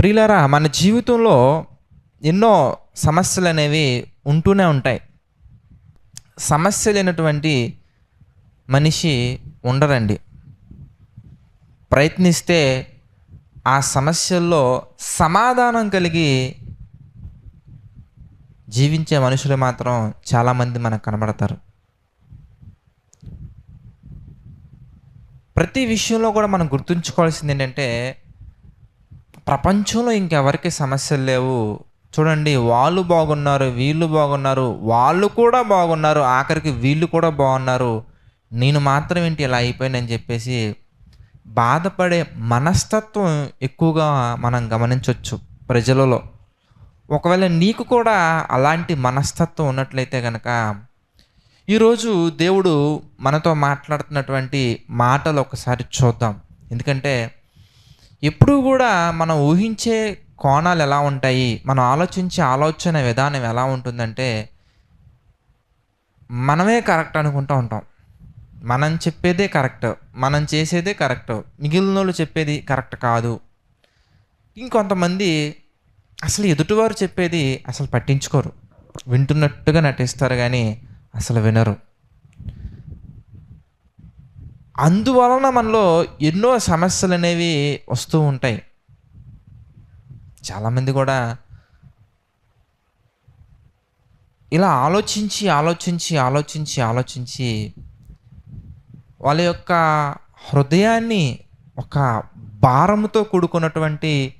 ప్రియులరా మన జీవితంలో ఎన్నో సమస్యలు అనేవి ఉంటూనే ఉంటాయి. సమస్య లేనటువంటి మనిషి ఉండరండి. ప్రయత్నిస్తే ఆ సమస్యల్లో సమాధానం కలిగి జీవించే మనుషులు మాత్రం చాలామంది మనకు కనబడతారు. ప్రతి విషయంలో కూడా మనం గుర్తుంచుకోవాల్సింది ఏంటంటే ప్రపంచంలో ఇంకెవరికి సమస్యలు లేవు. చూడండి వాళ్ళు బాగున్నారు వీళ్ళు బాగున్నారు వాళ్ళు కూడా బాగున్నారు ఆఖరికి వీళ్ళు కూడా బాగున్నారు. నేను మాత్రం ఏంటి ఇలా అయిపోయానని చెప్పేసి బాధపడే మనస్తత్వం ఎక్కువగా మనం గమనించవచ్చు ప్రజలలో. ఒకవేళ నీకు కూడా అలాంటి మనస్తత్వం ఉన్నట్లయితే కనుక ఈరోజు దేవుడు మనతో మాట్లాడుతున్నటువంటి మాటలు ఒకసారి చూద్దాం. ఎందుకంటే ఎప్పుడూ కూడా మనం ఊహించే కోణాలు ఎలా ఉంటాయి? మనం ఆలోచించే ఆలోచన విధానం ఎలా ఉంటుందంటే మనమే కరెక్ట్ అనుకుంటూ ఉంటాం. మనం చెప్పేదే కరెక్ట్. మనం చేసేదే కరెక్ట్. మిగిలిన వాళ్ళు చెప్పేది కరెక్ట్ కాదు. ఇంకొంతమంది అసలు ఎదుటివారు చెప్పేది అసలు పట్టించుకోరు. వింటున్నట్టుగా నటిస్తారు కానీ అసలు వినరు. అందువలన మనలో ఎన్నో సమస్యలు అనేవి వస్తూ ఉంటాయి. చాలామంది కూడా ఇలా ఆలోచించి ఆలోచించి ఆలోచించి ఆలోచించి వాళ్ళ యొక్క హృదయాన్ని ఒక భారముతో కూడుకున్నటువంటి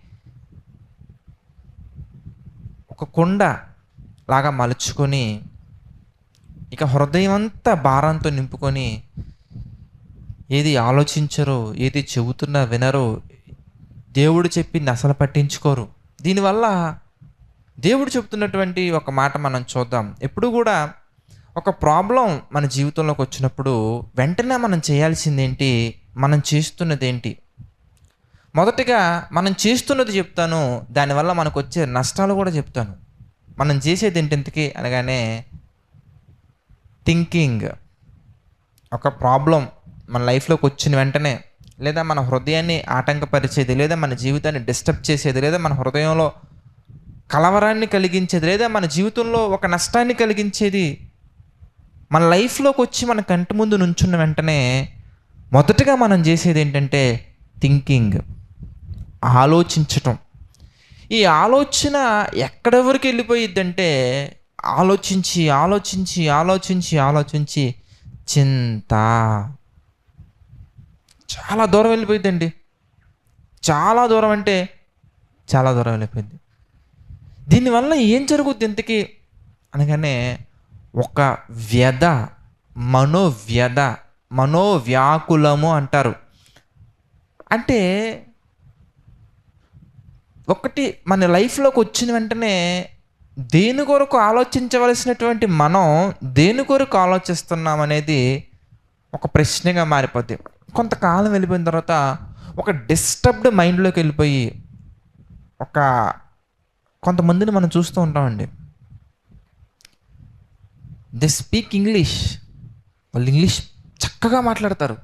ఒక కొండ లాగా మలుచుకొని ఇక హృదయం అంతా భారంతో నింపుకొని ఏది ఆలోచించరో ఏది చెబుతున్నా వినరో దేవుడు చెప్పింది అసలు పట్టించుకోరు. దీనివల్ల దేవుడు చెప్తున్నటువంటి ఒక మాట మనం చూద్దాం. ఎప్పుడు కూడా ఒక ప్రాబ్లం మన జీవితంలోకి వచ్చినప్పుడు వెంటనే మనం చేయాల్సిందేంటి? మనం చేస్తున్నది ఏంటి మొదటిగా మనం చేస్తున్నది చెప్తాను దానివల్ల మనకు వచ్చే నష్టాలు కూడా చెప్తాను. మనం చేసేది ఏంటింతకీ అనగానే థింకింగ్. ఒక ప్రాబ్లం మన లైఫ్లోకి వచ్చిన వెంటనే లేదా మన హృదయాన్ని ఆటంకపరిచేది లేదా మన జీవితాన్ని డిస్టర్బ్ చేసేది లేదా మన హృదయంలో కలవరాన్ని కలిగించేది లేదా మన జీవితంలో ఒక నష్టాన్ని కలిగించేది మన లైఫ్లోకి వచ్చి మన కంటి ముందు నుంచున్న వెంటనే మొదటగా మనం చేసేది ఏంటంటే థింకింగ్ ఆలోచించటం. ఈ ఆలోచన ఎక్కడెవరికి వెళ్ళిపోయిద్దంటే ఆలోచించి ఆలోచించి ఆలోచించి ఆలోచించి చింత. చాలా దూరం వెళ్ళిపోయిందండి చాలా దూరం అంటే చాలా దూరం వెళ్ళిపోయింది. దీనివల్ల ఏం జరుగుద్ది ఇంతకీ? అనగానే ఒక వ్యధ మనోవ్యధ మనోవ్యాకులము అంటారు. అంటే ఒకటి మన లైఫ్లోకి వచ్చిన వెంటనే దేని కొరకు ఆలోచించవలసినటువంటి మనం దేని కొరకు ఆలోచిస్తున్నాం అనేది ఒక ప్రశ్నగా మారిపోద్ది. కొంతకాలం వెళ్ళిపోయిన తర్వాత ఒక డిస్టర్బ్డ్ మైండ్లోకి వెళ్ళిపోయి ఒక కొంతమందిని మనం చూస్తూ ఉంటామండి. ది స్పీక్ ఇంగ్లీష్ వాళ్ళు ఇంగ్లీష్ చక్కగా మాట్లాడతారు.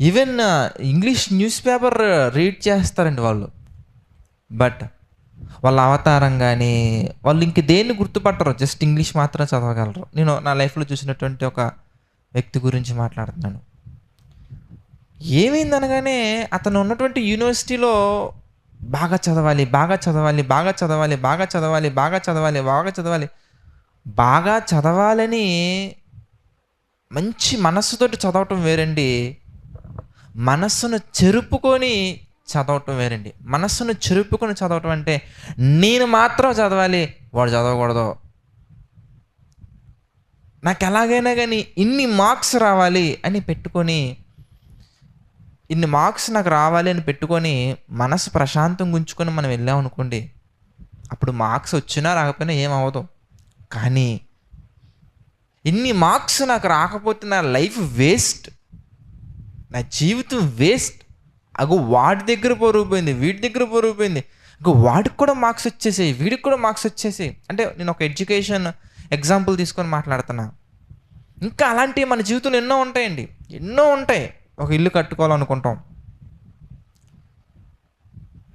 Even English newspaper read చేస్తారండి వాళ్ళు. బట్ వాళ్ళ అవతారం కానీ వాళ్ళు ఇంక దేన్ని గుర్తుపట్టరు? జస్ట్ ఇంగ్లీష్ మాత్రమే చదవగలరు. నేను నా లైఫ్లో చూసినటువంటి ఒక వ్యక్తి గురించి మాట్లాడుతున్నాను. ఏమైందనగానే అతను ఉన్నటువంటి యూనివర్సిటీలో బాగా చదవాలి బాగా చదవాలి బాగా చదవాలి బాగా చదవాలి బాగా చదవాలి బాగా చదవాలి బాగా చదవాలని మంచి మనస్సుతోటి చదవటం వేరండి. మనస్సును చెరుపుకొని చదవటం వేరండి. మనస్సును చెరుపుకొని చదవటం అంటే నేను మాత్రం చదవాలి వాడు చదవకూడదు. నాకు ఎలాగైనా కానీ ఇన్ని మార్క్స్ రావాలి అని పెట్టుకొని ఇన్ని మార్క్స్ నాకు రావాలి అని పెట్టుకొని మనసు ప్రశాంతం గుంచుకొని మనం వెళ్ళాం అనుకోండి అప్పుడు మార్క్స్ వచ్చినా రాకపోయినా ఏమవ్వదు కానీ ఇన్ని మార్క్స్ నాకు రాకపోతే నా లైఫ్ వేస్ట్. నా జీవితం వేస్ట్. అగో వాడి దగ్గర పొరుగుపోయింది వీడి దగ్గర పొరుగుపోయింది ఇంకో వాడికి కూడా మార్క్స్ వచ్చేసాయి వీడికి కూడా మార్క్స్ వచ్చేసాయి. అంటే నేను ఒక ఎడ్యుకేషన్ ఎగ్జాంపుల్ తీసుకొని మాట్లాడుతున్నా. ఇంకా అలాంటివి మన జీవితంలో ఎన్నో ఉంటాయండి ఎన్నో ఉంటాయి. ఒక ఇల్లు కట్టుకోవాలనుకుంటాం.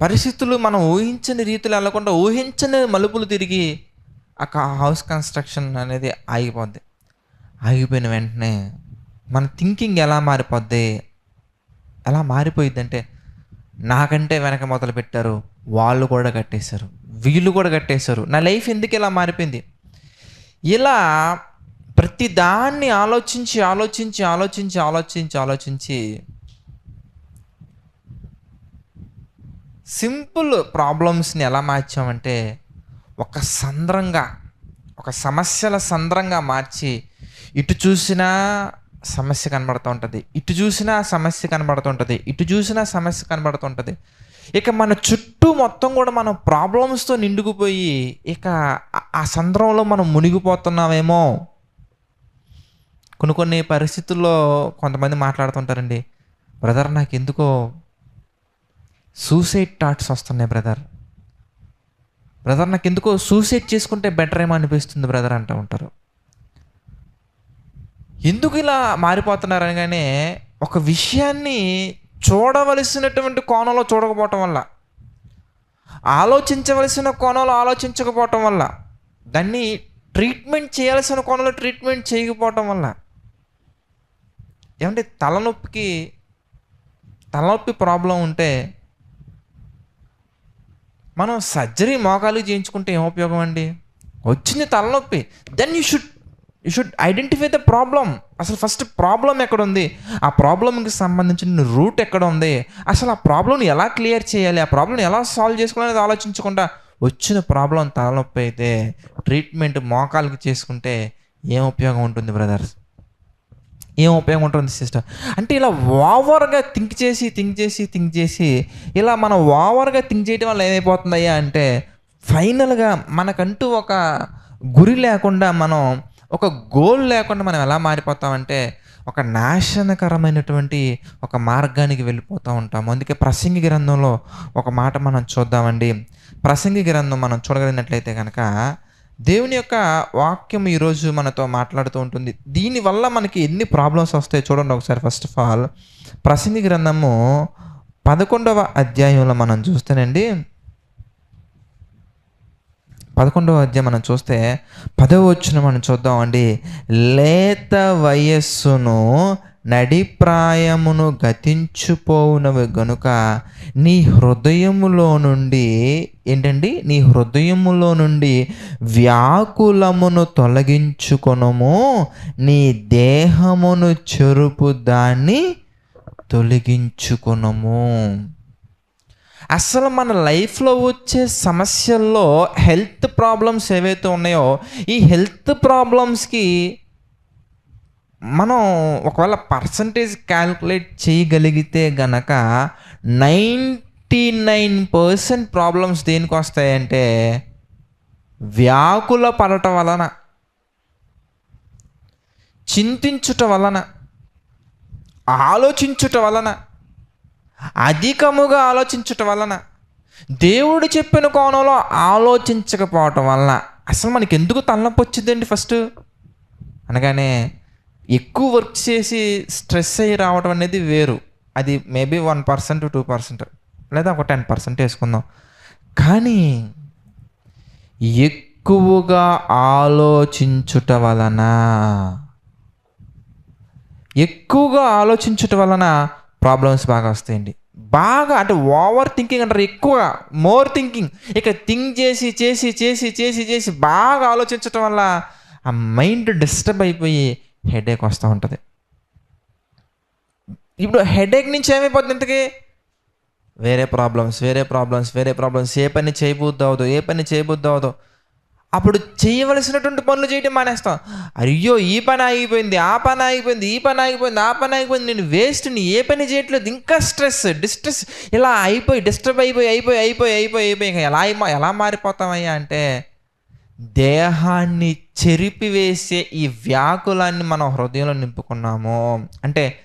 పరిస్థితులు మనం ఊహించని రీతిలో వెళ్ళకుండా ఊహించని మలుపులు తిరిగి ఆ హౌస్ కన్స్ట్రక్షన్ అనేది ఆగిపోద్ది. ఆగిపోయిన వెంటనే మన థింకింగ్ ఎలా మారిపోద్ది? ఎలా మారిపోయిద్దంటే నాకంటే వెనక మొదలు పెట్టారు వాళ్ళు కూడా కట్టేశారు వీళ్ళు కూడా కట్టేశారు. నా లైఫ్ ఎందుకు ఇలా మారిపోయింది? ఇలా ప్రతి దాన్ని ఆలోచించి ఆలోచించి ఆలోచించి ఆలోచించి ఆలోచించి సింపుల్ ప్రాబ్లమ్స్ని ఎలా మార్చామంటే ఒక సంద్రంగా ఒక సమస్యల సంద్రంగా మార్చి ఇటు చూసినా సమస్య కనబడుతూ ఉంటుంది ఇటు చూసినా సమస్య కనబడుతూ ఉంటుంది ఇటు చూసినా సమస్య కనబడుతూ ఉంటుంది. ఇక మన చుట్టూ మొత్తం కూడా మనం ప్రాబ్లమ్స్తో నిండుకుపోయి ఇక ఆ- ఆ సంద్రంలో మనం మునిగిపోతున్నామేమో కొన్ని కొన్ని పరిస్థితుల్లో కొంతమంది మాట్లాడుతుంటారండి బ్రదర్ నాకు ఎందుకో సూసైడ్ థాట్స్ వస్తున్నాయి బ్రదర్. బ్రదర్ నాకు ఎందుకో సూసైడ్ చేసుకుంటే బెటర్ ఏమో అనిపిస్తుంది బ్రదర్ అంటూ ఉంటారు. ఎందుకు ఇలా మారిపోతున్నారు అనగానే ఒక విషయాన్ని చూడవలసినటువంటి కోణంలో చూడకపోవటం వల్ల ఆలోచించవలసిన కోణంలో ఆలోచించకపోవటం వల్ల దాన్ని ట్రీట్మెంట్ చేయాల్సిన కోణంలో ట్రీట్మెంట్ చేయకపోవటం వల్ల ఏమంటే తలనొప్పికి తలనొప్పి ప్రాబ్లం ఉంటే మనం సర్జరీ మోకాలు చేయించుకుంటే ఏం ఉపయోగం అండి? వచ్చింది తలనొప్పి. Then you should you should identify the problem అసలు ఫస్ట్ ప్రాబ్లం ఎక్కడ ఉంది ఆ ప్రాబ్లంకి సంబంధించిన రూట్ ఎక్కడ ఉంది అసలు ఆ ప్రాబ్లంని ఎలా క్లియర్ చేయాలి? ఆ ప్రాబ్లం ఎలా సాల్వ్ చేసుకోవాలనేది ఆలోచించకుండా వచ్చిన ప్రాబ్లం తలనొప్పి అయితే ట్రీట్మెంట్ మోకాలకి చేసుకుంటే ఏం ఉపయోగం ఉంటుంది బ్రదర్స్ ఏం ఉపయోగం ఉంటుంది సిస్టర్? అంటే ఇలా ఓవర్గా థింక్ చేసి థింక్ చేసి థింక్ చేసి ఇలా మనం ఓవర్గా థింక్ చేయడం వల్ల ఏమైపోతుందయ్యా అంటే ఫైనల్గా మనకంటూ ఒక గురి లేకుండా మనం ఒక గోల్ లేకుండా మనం ఎలా మారిపోతామంటే ఒక నాశనకరమైనటువంటి ఒక మార్గానికి వెళ్ళిపోతూ ఉంటాము. అందుకే ప్రసంగి గ్రంథంలో ఒక మాట మనం చూద్దామండి. ప్రసంగి గ్రంథం మనం చూడగలిగినట్లయితే కనుక దేవుని యొక్క వాక్యం ఈరోజు మనతో మాట్లాడుతూ ఉంటుంది. దీనివల్ల మనకి ఎన్ని ప్రాబ్లమ్స్ వస్తాయి చూడండి ఒకసారి ఫస్ట్ ఆఫ్ ఆల్. ప్రసంగి గ్రంథము పదకొండవ అధ్యాయంలో మనం చూస్తేనండి పదకొండవ అధ్యాయం మనం చూస్తే పదవ వచ్చిన మనం చూద్దామండి. లేత వయస్సును నడిప్రాయమును గతించుపోవునవి గనుక నీ హృదయములో నుండి ఏంటండి? నీ హృదయములో నుండి వ్యాకులమును తొలగించుకొనము. నీ దేహమును చెరుపు దాన్ని తొలగించుకొనము. అసలు మన లైఫ్లో వచ్చే సమస్యల్లో హెల్త్ ప్రాబ్లమ్స్ ఏవైతే ఉన్నాయో ఈ హెల్త్ ప్రాబ్లమ్స్కి మనం ఒకవేళ పర్సంటేజ్ క్యాల్కులేట్ చేయగలిగితే గనక నైంటీ నైన్ పర్సెంట్ ప్రాబ్లమ్స్ దేనికి వస్తాయంటే వ్యాకుల పడటం వలన చింతించుట వలన ఆలోచించుట వలన అధికముగా ఆలోచించుట వలన దేవుడు చెప్పిన కోణంలో ఆలోచించకపోవటం వలన అసలు మనకి ఎందుకు తలనొప్పి వచ్చిందండి ఫస్ట్ అనగానే ఎక్కువ వర్క్ చేసి స్ట్రెస్ అయ్యి రావడం అనేది వేరు. అది maybe one percent two percent లేదా ఒక టెన్ పర్సెంట్ వేసుకుందాం. కానీ ఎక్కువగా ఆలోచించుట వలన ఎక్కువగా ఆలోచించుట వలన ప్రాబ్లమ్స్ బాగా వస్తాయండి. బాగా అంటే ఓవర్ థింకింగ్ అంటారు ఎక్కువ మోర్ థింకింగ్ ఇక థింక్ చేసి చేసి చేసి చేసి చేసి బాగా ఆలోచించటం వల్ల ఆ మైండ్ డిస్టర్బ్ అయిపోయి హెడేక్ వస్తూ ఉంటుంది. ఇప్పుడు హెడేక్ నుంచి ఏమైపోతుంది ఇంతకీ? వేరే ప్రాబ్లమ్స్ వేరే ప్రాబ్లమ్స్ వేరే ప్రాబ్లమ్స్ ఏ పని చేయబుద్ది అవదు ఏ పని చేయబుద్ది అవదు అప్పుడు చేయవలసినటువంటి పనులు చేయడం మానేస్తాం. అయ్యో ఈ పని ఆగిపోయింది ఆ పని ఆగిపోయింది ఈ పని ఆగిపోయింది ఆ పని ఆగిపోయింది. నేను వేస్ట్ని ఏ పని చేయట్లేదు. ఇంకా స్ట్రెస్ డిస్ట్రెస్ ఇలా అయిపోయి డిస్టర్బ్ అయిపోయి అయిపోయి అయిపోయి అయిపోయి అయిపోయి. ఇంకా ఎలా ఎలా మారిపోతామయ్యా అంటే దేహాన్ని చెరిపివేసే ఈ వ్యాకులాన్ని మనం హృదయంలో నింపుకున్నాము. అంటే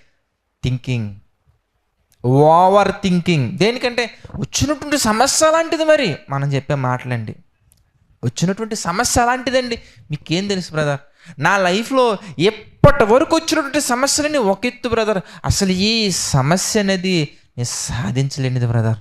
థింకింగ్ ఓవర్ థింకింగ్ దేనికంటే వచ్చినటువంటి సమస్య లాంటిది మరి. మనం చెప్పే మాటలండి. వచ్చినటువంటి సమస్య అలాంటిదండి మీకేం తెలుసు బ్రదర్? నా లైఫ్లో ఎప్పటి వరకు వచ్చినటువంటి సమస్యలని ఒక ఎత్తు బ్రదర్? అసలు ఈ సమస్య అనేది నేను సాధించలేనిది బ్రదర్.